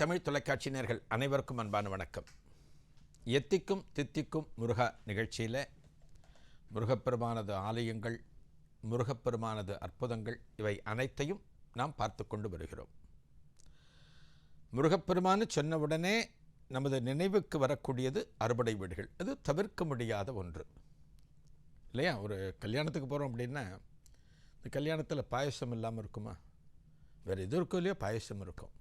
தமிழ் தொலைக்காட்சி நேர்கள் அனைவருக்கும் அன்பான வணக்கம். எத்திக்கும் தித்திக்கும் முருகா நிகழ்ச்சியில் முருகப்பெருமானது ஆலயங்கள் முருகப்பெருமானது அற்புதங்கள் இவை அனைத்தையும் நாம் பார்த்து கொண்டு வருகிறோம். முருகப்பெருமானு சொன்னவுடனே நமது நினைவுக்கு வரக்கூடியது அறுபடை வீடுகள். அது தவிர்க்க முடியாத ஒன்று. இல்லையா? ஒரு கல்யாணத்துக்கு போகிறோம் அப்படின்னா இந்த கல்யாணத்தில் பாயசம் இல்லாமல் இருக்குமா? வேறு எது இருக்கோ இல்லையோ பாயசம் இருக்கும்.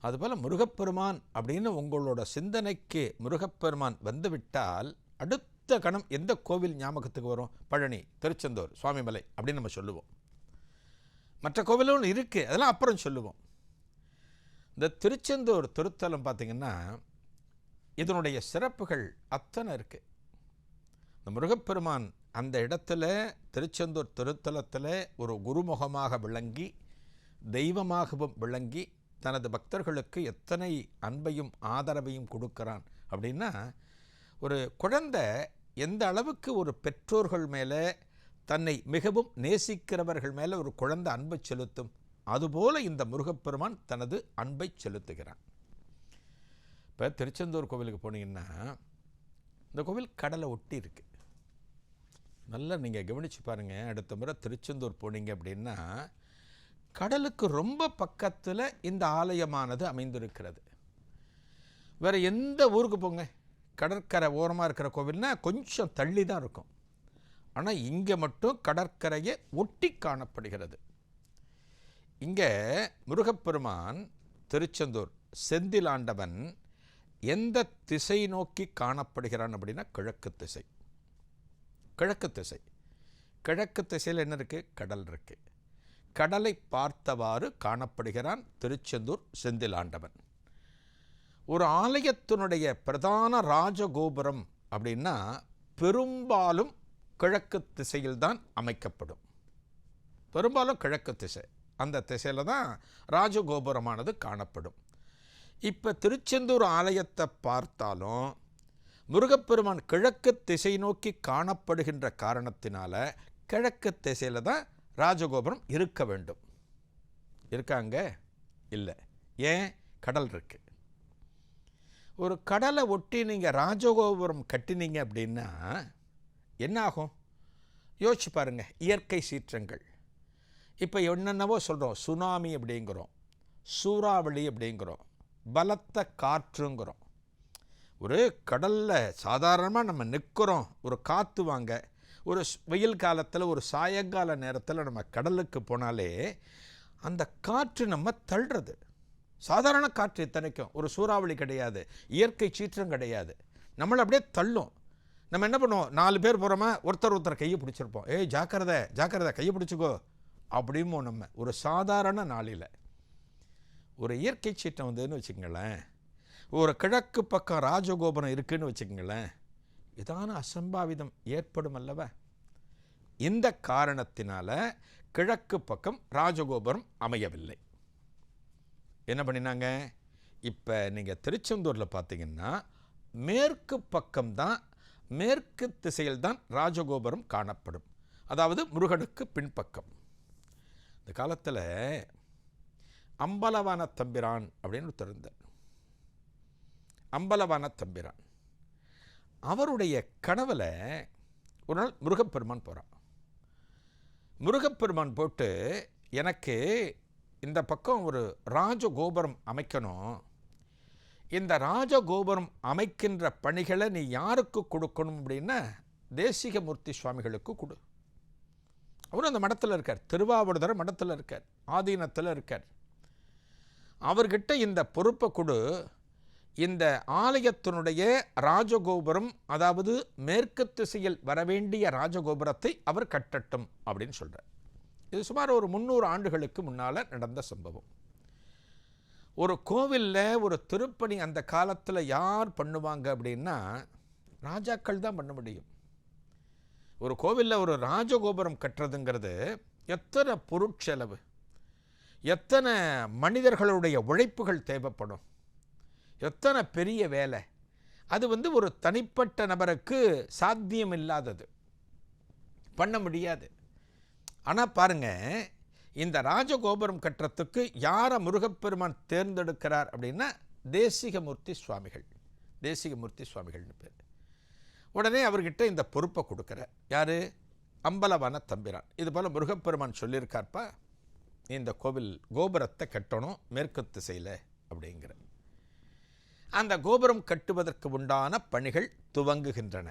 அதுபோல் முருகப்பெருமான் அப்படின்னு உங்களோட சிந்தனைக்கு முருகப்பெருமான் வந்துவிட்டால் அடுத்த கணம் எந்த கோவில் ஞாபகத்துக்கு வரும்? பழனி திருச்செந்தூர் சுவாமிமலை அப்படின்னு நம்ம சொல்லுவோம். மற்ற கோவிலும் இருக்குது அதெல்லாம் அப்புறம் சொல்லுவோம். இந்த திருச்செந்தூர் திருத்தலம் பார்த்திங்கன்னா இதனுடைய சிறப்புகள் அத்தனை இருக்குது இந்த முருகப்பெருமான் அந்த இடத்துல திருச்செந்தூர் திருத்தலத்தில் ஒரு குருமுகமாக விளங்கி தெய்வமாகவும் விளங்கி தனது பக்தர்களுக்கு எத்தனை அன்பையும் ஆதரவையும் கொடுக்கிறான் அப்படின்னா ஒரு குழந்தை எந்த அளவுக்கு ஒரு பெற்றோர்கள் மேலே தன்னை மிகவும் நேசிக்கிறவர்கள் மேலே ஒரு குழந்தை அன்பை செலுத்தும் அதுபோல இந்த முருகப்பெருமான் தனது அன்பை செலுத்துகிறான். இப்போ திருச்செந்தூர் கோவிலுக்கு போனீங்கன்னா இந்த கோவில் கடலை ஒட்டி இருக்கு. நல்லா நீங்கள் கவனித்து பாருங்கள் அடுத்த முறை திருச்செந்தூர் போனீங்க அப்படின்னா கடலுக்கு ரொம்ப பக்கத்தில் இந்த ஆலயமானது அமைந்திருக்கிறது. வேறு எந்த ஊருக்கு போங்க. கடற்கரை ஓரமாக இருக்கிற கோவில்னால் கொஞ்சம் தள்ளி தான் இருக்கும். ஆனால் இங்கே மட்டும் கடற்கரையை ஒட்டி காணப்படுகிறது. இங்கே முருகப்பெருமான் திருச்செந்தூர் செந்திலாண்டவன் எந்த திசை நோக்கி காணப்படுகிறான் அப்படின்னா கிழக்கு திசை. கிழக்கு திசை. கிழக்கு திசையில் என்ன இருக்குது கடல் இருக்குது கடலை பார்த்தவாறு காணப்படுகிறான் திருச்செந்தூர் செந்திலாண்டவன் ஒரு ஆலயத்தினுடைய பிரதான ராஜகோபுரம் அப்படின்னா பெரும்பாலும் கிழக்கு திசையில்தான் அமைக்கப்படும். பெரும்பாலும் கிழக்கு திசை. அந்த திசையில் தான் ராஜகோபுரமானது காணப்படும். இப்போ திருச்செந்தூர் ஆலயத்தை பார்த்தாலும் முருகப்பெருமான் கிழக்கு திசை நோக்கி காணப்படுகின்ற காரணத்தினால கிழக்கு திசையில் தான் ராஜகோபுரம் இருக்க வேண்டும். இருக்காங்க இல்லை. ஏன்? கடல் இருக்கு. ஒரு கடலை ஒட்டி நீங்கள் ராஜகோபுரம் கட்டினீங்க அப்படின்னா என்ன ஆகும்? யோசிச்சு பாருங்கள் இயற்கை சீற்றங்கள். இப்போ என்னென்னவோ சொல்கிறோம் சுனாமி அப்படிங்கிறோம். சூறாவளி அப்படிங்கிறோம். பலத்த காற்றுங்கிறோம். ஒரு கடலில் சாதாரணமாக நம்ம நிற்கிறோம் ஒரு காற்று வாங்க. ஒரு ஸ்- வெயில் காலத்தில் ஒரு சாயங்கால நேரத்தில் நம்ம கடலுக்கு போனாலே அந்த காற்று நம்ம தள்ளுறது. சாதாரண காற்று இத்தனைக்கும். ஒரு சூறாவளி கிடையாது. இயற்கை சீற்றம் கிடையாது. நம்மளை அப்படியே தள்ளும். நம்ம என்ன பண்ணுவோம்? நாலு பேர் போகிறோமா ஒருத்தர் ஒருத்தர் கையை பிடிச்சிருப்போம். ஏய் ஜாக்கிரதை ஜாக்கிரதை கையை பிடிச்சிக்கோ. அப்படிமோ நம்ம. ஒரு சாதாரண நாளில். ஒரு இயற்கை சீற்றம் வந்ததுன்னு வச்சுக்கங்களேன். ஒரு கிழக்கு பக்கம் ராஜகோபுரம் இருக்குதுன்னு வச்சுக்கங்களேன். இதான அசம்பாவிதம் ஏற்படும் அல்லவா? இந்த காரணத்தினால கிழக்கு பக்கம் ராஜகோபுரம் அமையவில்லை. என்ன பண்ணினாங்க? இப்போ நீங்கள் திருச்செந்தூரில் பார்த்தீங்கன்னா மேற்கு பக்கம்தான் மேற்கு திசையில் தான் ராஜகோபுரம் காணப்படும். அதாவது முருகனுக்கு பின்பக்கம். இந்த காலத்தில் அம்பலவான தம்பிரான் அப்படின்னு ஒருத்தர் இருந்தார். அம்பலவான தம்பிரான் அவருடைய கனவில் ஒரு நாள் முருகப்பெருமான் போகிறான் முருகப்பெருமான் போட்டு எனக்கு இந்த பக்கம் ஒரு ராஜகோபுரம் அமைக்கணும். இந்த ராஜகோபுரம் அமைக்கின்ற பணிகளை நீ யாருக்கு கொடுக்கணும் அப்படின்னா தேசிகமூர்த்தி சுவாமிகளுக்கு கொடு. அவரும் அந்த மடத்தில் இருக்கார். திருவாவூர்தர மடத்தில் இருக்கார். ஆதீனத்தில் இருக்கார். அவர்கிட்ட இந்த பொறுப்பை கொடு. இந்த ஆலயத்தினுடைய ராஜகோபுரம் அதாவது மேற்கு திசையில் வரவேண்டிய ராஜகோபுரத்தை அவர் கட்டட்டும் அப்படின்னு சொல்கிறார் இது சுமார் ஒரு முந்நூறு ஆண்டுகளுக்கு முன்னால் நடந்த சம்பவம். ஒரு கோவிலில் ஒரு திருப்பணி அந்த காலத்தில் யார் பண்ணுவாங்க அப்படின்னா ராஜாக்கள் தான் பண்ண முடியும். ஒரு கோவிலில் ஒரு ராஜகோபுரம் கட்டுறதுங்கிறது எத்தனை பொருட்செலவு எத்தனை மனிதர்களுடைய உழைப்புகள் தேவைப்படும் எத்தனை பெரிய வேலை. அது வந்து ஒரு தனிப்பட்ட நபருக்கு சாத்தியம் இல்லாதது பண்ண முடியாது. ஆனால் பாருங்க இந்த ராஜகோபுரம் கட்டுறதுக்கு யாரை முருகப்பெருமான் தேர்ந்தெடுக்கிறார் அப்படின்னா தேசிகமூர்த்தி சுவாமிகள். தேசிகமூர்த்தி சுவாமிகள்னு பேர். உடனே அவர்கிட்ட இந்த பொறுப்பை கொடுக்குறார் யார்? அம்பலவான தம்பிரான். இது போல் முருகப்பெருமான் சொல்லியிருக்கார்ப்பா இந்த கோவில் கோபுரத்தை கட்டணும் மேற்கு திசையில் அப்படிங்கிற. அந்த கோபுரம் கட்டுவதற்கு உண்டான பணிகள் துவங்குகின்றன.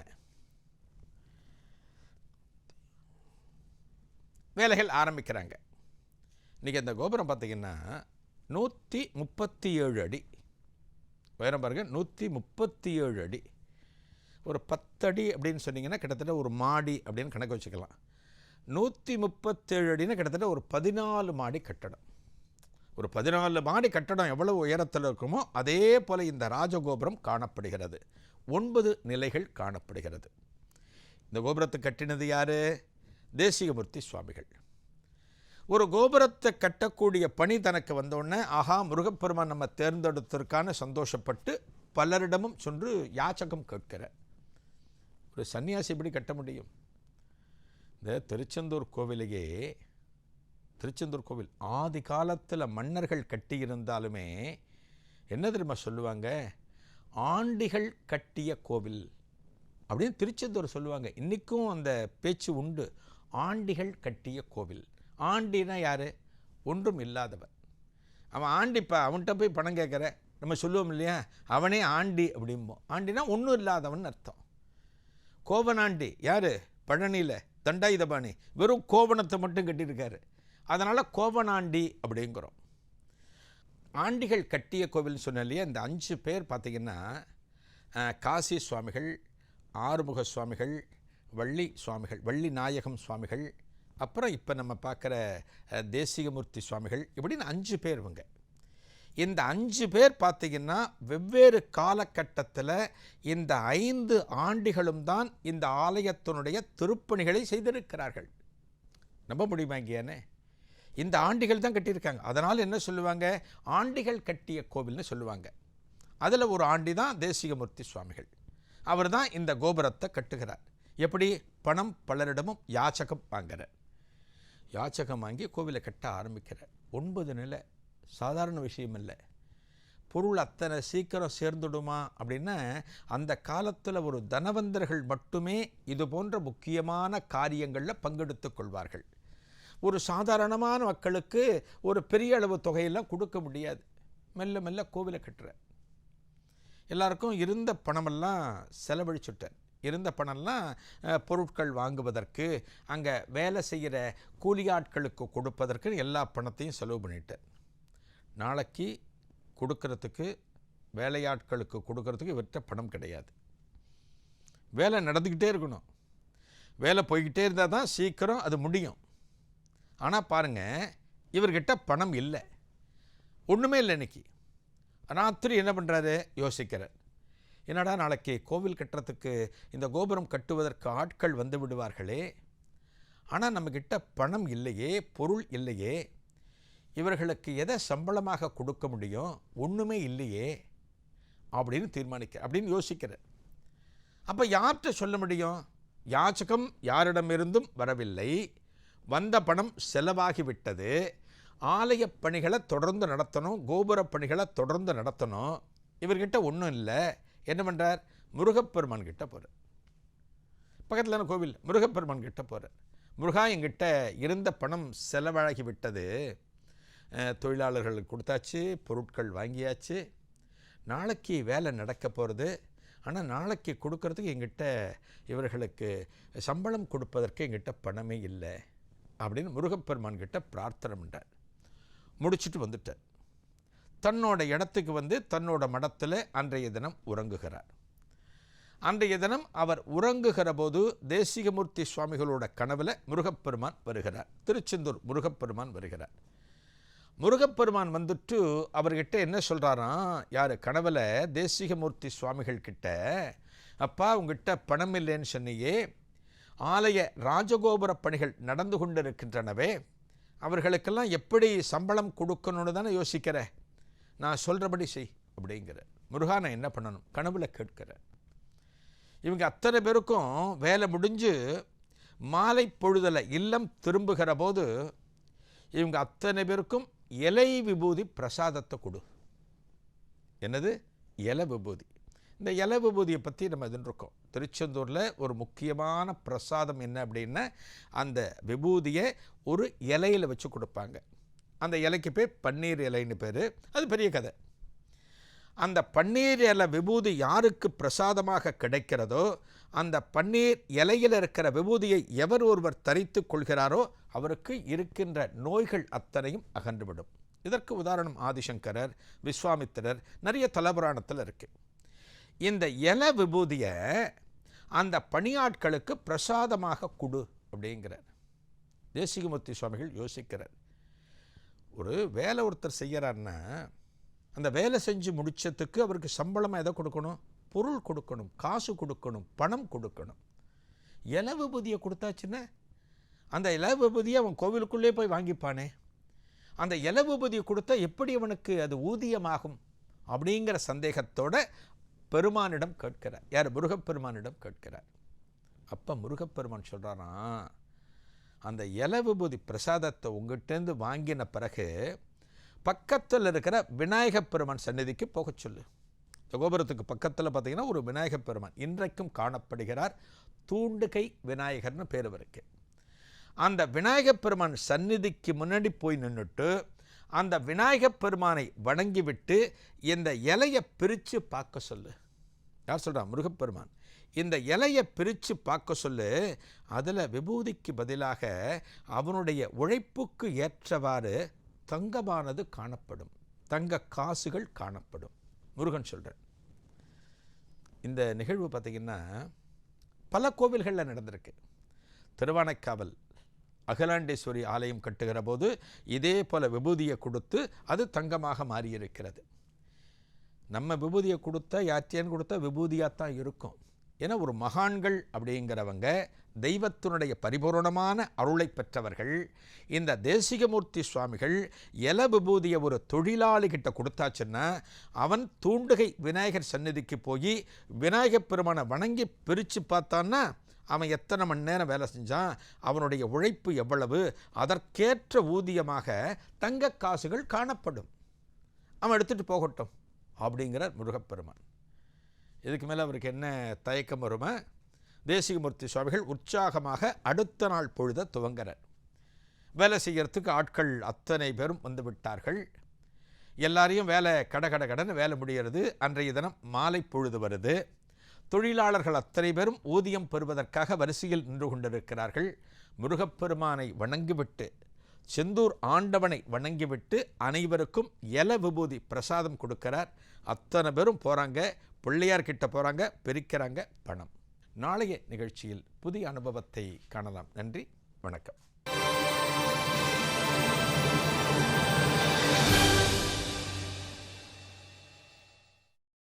வேலைகள் ஆரம்பிக்கிறாங்க. இன்றைக்கி அந்த கோபுரம் பார்த்தீங்கன்னா நூற்றி முப்பத்தி ஏழு அடி. உயரம் பாருங்கள் நூற்றி முப்பத்தி ஏழு அடி. ஒரு பத்தடி அப்படின்னு சொன்னிங்கன்னா கிட்டத்தட்ட ஒரு மாடி அப்படின்னு கணக்கு வச்சுக்கலாம். நூற்றி முப்பத்தேழு அடின்னா கிட்டத்தட்ட ஒரு பதினாலு மாடி கட்டடம். ஒரு பதினாலு மாடி கட்டடம் எவ்வளவு உயரத்தில் இருக்குமோ அதே போல் இந்த ராஜகோபுரம் காணப்படுகிறது. ஒன்பது நிலைகள் காணப்படுகிறது. இந்த கோபுரத்தை கட்டினது யார்? தேசிகமூர்த்தி சுவாமிகள். ஒரு கோபுரத்தை கட்டக்கூடிய பணி தனக்கு வந்தோடனே ஆஹா முருகப்பெருமான் நம்ம தேர்ந்தெடுத்ததற்கான சந்தோஷப்பட்டு பலரிடமும் சென்று யாச்சகம் கேட்கிற. ஒரு சன்னியாசி எப்படி கட்ட முடியும்? இந்த திருச்செந்தூர் கோவிலையே திருச்செந்தூர் கோவில். ஆதி காலத்தில் மன்னர்கள் கட்டியிருந்தாலுமே என்ன தெரியுமா சொல்லுவாங்க? ஆண்டிகள் கட்டிய கோவில் அப்படின்னு திருச்செந்தூர் சொல்லுவாங்க. இன்றைக்கும் அந்த பேச்சு உண்டு. ஆண்டிகள் கட்டிய கோவில். ஆண்டினா யார்? ஒன்றும் இல்லாதவன். அவன் ஆண்டிப்பா அவன்கிட்ட போய் பணம் கேட்குற. நம்ம சொல்லுவோம் இல்லையா? அவனே ஆண்டி அப்படிம்போம் ஆண்டினா ஒன்றும் இல்லாதவன் அர்த்தம். கோவனாண்டி யார்? பழனியில் தண்டாயுதபாணி. வெறும் கோவணத்தை மட்டும் கட்டியிருக்காரு. அதனால் கோவனாண்டி அப்படிங்கிறோம். ஆண்டிகள் கட்டிய கோவில்னு சொன்னாலே இந்த அஞ்சு பேர் பார்த்திங்கன்னா காசி சுவாமிகள் ஆறுமுக சுவாமிகள் வள்ளி சுவாமிகள் வள்ளி நாயகம் சுவாமிகள் அப்புறம் இப்போ நம்ம பார்க்குற தேசிகமூர்த்தி சுவாமிகள் இப்படின்னு அஞ்சு பேர் இவங்க. இந்த அஞ்சு பேர் பார்த்திங்கன்னா வெவ்வேறு காலகட்டத்தில் இந்த ஐந்து ஆண்டுகளும் தான் இந்த ஆலயத்தினுடைய திருப்பணிகளை செய்திருக்கிறார்கள். நம்ப முடியுமா இங்கேயானே இந்த ஆண்டிகள் தான் கட்டியிருக்காங்க. அதனால் என்ன சொல்லுவாங்க? ஆண்டிகள் கட்டிய கோவில்னு சொல்லுவாங்க. அதில் ஒரு ஆண்டி தான் தேசிகமூர்த்தி சுவாமிகள். அவர் தான் இந்த கோபுரத்தை கட்டுகிறார். எப்படி? பணம் பலரிடமும் யாச்சகம் வாங்குறார் யாச்சகம் வாங்கி கோவிலை கட்ட ஆரம்பிக்கிறார். ஒன்பது நிலை. சாதாரண விஷயம் இல்லை. பொருள் அத்தனை சீக்கிரம் சேர்ந்துடுமா அப்படின்னா அந்த காலத்தில் ஒரு தனவந்தர்கள் மட்டுமே இது போன்ற முக்கியமான காரியங்களில் பங்கெடுத்துக் கொள்வார்கள். ஒரு சாதாரணமான மக்களுக்கு ஒரு பெரிய அளவு தொகையெல்லாம் கொடுக்க முடியாது. மெல்ல மெல்ல கோவிலை கட்டுற. எல்லாருக்கும் இருந்த பணமெல்லாம் செலவழிச்சுட்டார் இருந்த பணம்லாம் பொருட்கள் வாங்குவதற்கு அங்கே வேலை செய்கிற கூலியாட்களுக்கு கொடுப்பதற்கு எல்லா பணத்தையும் செலவு பண்ணிட்டார் நாளைக்கு கொடுக்கறதுக்கு வேலையாட்களுக்கு கொடுக்கறதுக்கு இவர்கிட்ட பணம் கிடையாது. வேலை நடந்துக்கிட்டே இருக்கணும். வேலை போய்கிட்டே இருந்தால் தான் சீக்கிரம் அது முடியும். ஆனால் பாருங்கள் இவர்கிட்ட பணம் இல்லை. ஒன்றுமே இல்லை இன்னைக்கு. ராத்திரி என்ன பண்ணுறாரு யோசிக்கிறார். என்னடா நாளைக்கு கோவில் கட்டுறதுக்கு இந்த கோபுரம் கட்டுவதற்கு ஆட்கள் வந்து விடுவார்களே? ஆனால் நம்மக்கிட்ட பணம் இல்லையே பொருள் இல்லையே. இவர்களுக்கு எதை சம்பளமாக கொடுக்க முடியும்? ஒன்றுமே இல்லையே அப்படின்னு தீர்மானிக்க அப்படின்னு யோசிக்கிறார். அப்போ யார்கிட்ட சொல்ல முடியும்? யாச்சகம் யாரிடமிருந்தும் வரவில்லை. வந்த பணம் செலவாகிவிட்டது. ஆலய பணிகளை தொடர்ந்து நடத்தணும் கோபுர பணிகளை தொடர்ந்து நடத்தணும். இவர்கிட்ட ஒன்றும் இல்லை. என்ன பண்ணுறார் முருகப்பெருமான் கிட்ட போகிறார் பக்கத்தில் கோவில்? முருகப்பெருமான் கிட்ட போகிறார் முருகா என்கிட்ட இருந்த பணம் செலவாகி விட்டது தொழிலாளர்களுக்கு கொடுத்தாச்சு பொருட்கள் வாங்கியாச்சு. நாளைக்கு வேலை நடக்க போகிறது ஆனால் நாளைக்கு கொடுக்கறதுக்கு எங்கிட்ட இவர்களுக்கு சம்பளம் கொடுப்பதற்கு எங்கிட்ட பணமே இல்லை. அப்படின்னு முருகப்பெருமான் கிட்ட பிரார்த்தனை பண்ணார் முடிச்சுட்டு வந்துட்டார். தன்னோட இடத்துக்கு வந்து தன்னோட மடத்தில் அன்றைய தினம் உறங்குகிறார். அன்றைய தினம் அவர் உறங்குகிற போது தேசிகமூர்த்தி சுவாமிகளோட கனவில் முருகப்பெருமான் வருகிறார். திருச்செந்தூர் முருகப்பெருமான் வருகிறார். முருகப்பெருமான் வந்துட்டு அவர்கிட்ட என்ன சொல்கிறாராம் யார் கனவில் தேசிகமூர்த்தி சுவாமிகள் கிட்ட அப்பா உங்ககிட்ட பணம் இல்லைன்னு சொன்னியே ஆலய ராஜகோபுர பணிகள் நடந்து கொண்டிருக்கின்றனவே அவர்களுக்கெல்லாம் எப்படி சம்பளம் கொடுக்கணும்னு தானே யோசிக்கிற? நான் சொல்கிறபடி செய் அப்படிங்கிற முருகா நான் என்ன பண்ணணும்? கனவுல கேட்கிற இவங்க அத்தனை பேருக்கும் வேலை முடிஞ்சு மாலை பொழுதில் இல்லம் திரும்புகிற போது இவங்க அத்தனை பேருக்கும் இலை விபூதி பிரசாதத்தை கொடு. என்னது? இலை விபூதி. இந்த இலை விபூதியை பற்றி நம்ம இருக்கோம் திருச்செந்தூரில் ஒரு முக்கியமான பிரசாதம் என்ன அப்படின்னா அந்த விபூதியை ஒரு இலையில் வச்சு கொடுப்பாங்க. அந்த இலைக்கு பேர் பன்னீர் இலைன்னு பேர். அது பெரிய கதை. அந்த பன்னீர் இலை விபூதி யாருக்கு பிரசாதமாக கிடைக்கிறதோ அந்த பன்னீர் இலையில் இருக்கிற விபூதியை எவர் ஒருவர் தரித்து கொள்கிறாரோ அவருக்கு இருக்கின்ற நோய்கள் அத்தனையும் அகன்றுவிடும். இதற்கு உதாரணம் ஆதிசங்கரர் விஸ்வாமித்திரர் நிறைய தலபுராணத்தில் இருக்குது இந்த இலை விபூதியை அந்த பணியாட்களுக்கு பிரசாதமாக கொடு அப்படிங்கிறார். தேசிகமூர்த்தி சுவாமிகள் யோசிக்கிறார். ஒரு வேலை ஒருத்தர் செய்கிறாருன்னா அந்த வேலை செஞ்சு முடித்ததுக்கு அவருக்கு சம்பளமாக எதை கொடுக்கணும்? பொருள் கொடுக்கணும் காசு கொடுக்கணும் பணம் கொடுக்கணும். இலை விபூதியை கொடுத்தாச்சுன்னா அந்த இலை விபூதியை அவன் கோவிலுக்குள்ளே போய் வாங்கிப்பானே. அந்த இலை விபூதியை கொடுத்தா எப்படி அவனுக்கு அது ஊதியமாகும் அப்படிங்கிற சந்தேகத்தோட பெருமானிடம் கேட்கிறார். யார்? முருகப்பெருமானிடம் கேட்கிறார். அப்போ முருகப்பெருமான் சொல்கிறாராம் அந்த இலவுபூதி பிரசாதத்தை உங்கள்கிட்டேருந்து வாங்கின பிறகு பக்கத்தில் இருக்கிற விநாயகப் பெருமான் சந்நிதிக்கு போக சொல்லு. கோபுரத்துக்கு பக்கத்தில் பார்த்தீங்கன்னா ஒரு விநாயகப் பெருமான் இன்றைக்கும் காணப்படுகிறார். தூண்டுகை விநாயகர்னு பேர் இருக்கு அந்த விநாயகப் பெருமான் சந்நிதிக்கு முன்னாடி போய் நின்றுட்டு அந்த விநாயகப் பெருமானை வணங்கிவிட்டு இந்த இலையை பிரித்து பார்க்க சொல்லு. யார் சொல்கிறா முருகப்பெருமான் இந்த இலையை பிரித்து பார்க்க சொல்லு. அதில் விபூதிக்கு பதிலாக அவனுடைய உழைப்புக்கு ஏற்றவாறு தங்கமானது காணப்படும். தங்க காசுகள் காணப்படும். முருகன் சொல்கிறேன் இந்த நிகழ்வு பார்த்திங்கன்னா பல கோவில்களில் நடந்திருக்கு. திருவானைக்காவல் அகலாண்டேஸ்வரி ஆலயம் கட்டுகிற போது இதே போல விபூதியை கொடுத்து அது தங்கமாக மாறியிருக்கிறது. நம்ம விபூதியை கொடுத்த யாத்தியன் கொடுத்த விபூதியாக தான் இருக்கும். ஏன்னா ஒரு மகான்கள் அப்படிங்கிறவங்க தெய்வத்தினுடைய பரிபூரணமான அருளை பெற்றவர்கள். இந்த தேசிகமூர்த்தி சுவாமிகள் எல விபூதியை ஒரு தொழிலாளிகிட்ட கொடுத்தாச்சுன்னா அவன் தூண்டுகை விநாயகர் சந்நிதிக்கு போய் விநாயகப் பெருமானை வணங்கி பிரித்து பார்த்தான்னா அவன் எத்தனை மணி நேரம் வேலை செஞ்சான் அவனுடைய உழைப்பு எவ்வளவு அதற்கேற்ற ஊதியமாக தங்க காசுகள் காணப்படும். அவன் எடுத்துகிட்டு போகட்டும் அப்படிங்கிறார் முருகப்பெருமான். இதுக்கு மேலே அவருக்கு என்ன தயக்கம் வருமா? தேசிகமூர்த்தி சுவாமிகள் உற்சாகமாக அடுத்த நாள் பொழுத துவங்குறார் வேலை செய்கிறதுக்கு ஆட்கள் அத்தனை பேரும் வந்து விட்டார்கள். எல்லாரையும் வேலை கட கட கடன்னு வேலை முடிகிறது அன்றைய தினம் மாலை பொழுது வருது. தொழிலாளர்கள் அத்தனை பேரும் ஊதியம் பெறுவதற்காக வரிசையில் நின்று கொண்டிருக்கிறார்கள். முருகப்பெருமானை வணங்கிவிட்டு செந்தூர் ஆண்டவனை வணங்கிவிட்டு அனைவருக்கும் எல விபூதி பிரசாதம் கொடுக்கிறார். அத்தனை பேரும் போகிறாங்க பிள்ளையார்கிட்ட போகிறாங்க பிரிக்கிறாங்க பணம். நாளைய நிகழ்ச்சியில் புதிய அனுபவத்தை காணலாம். நன்றி வணக்கம்.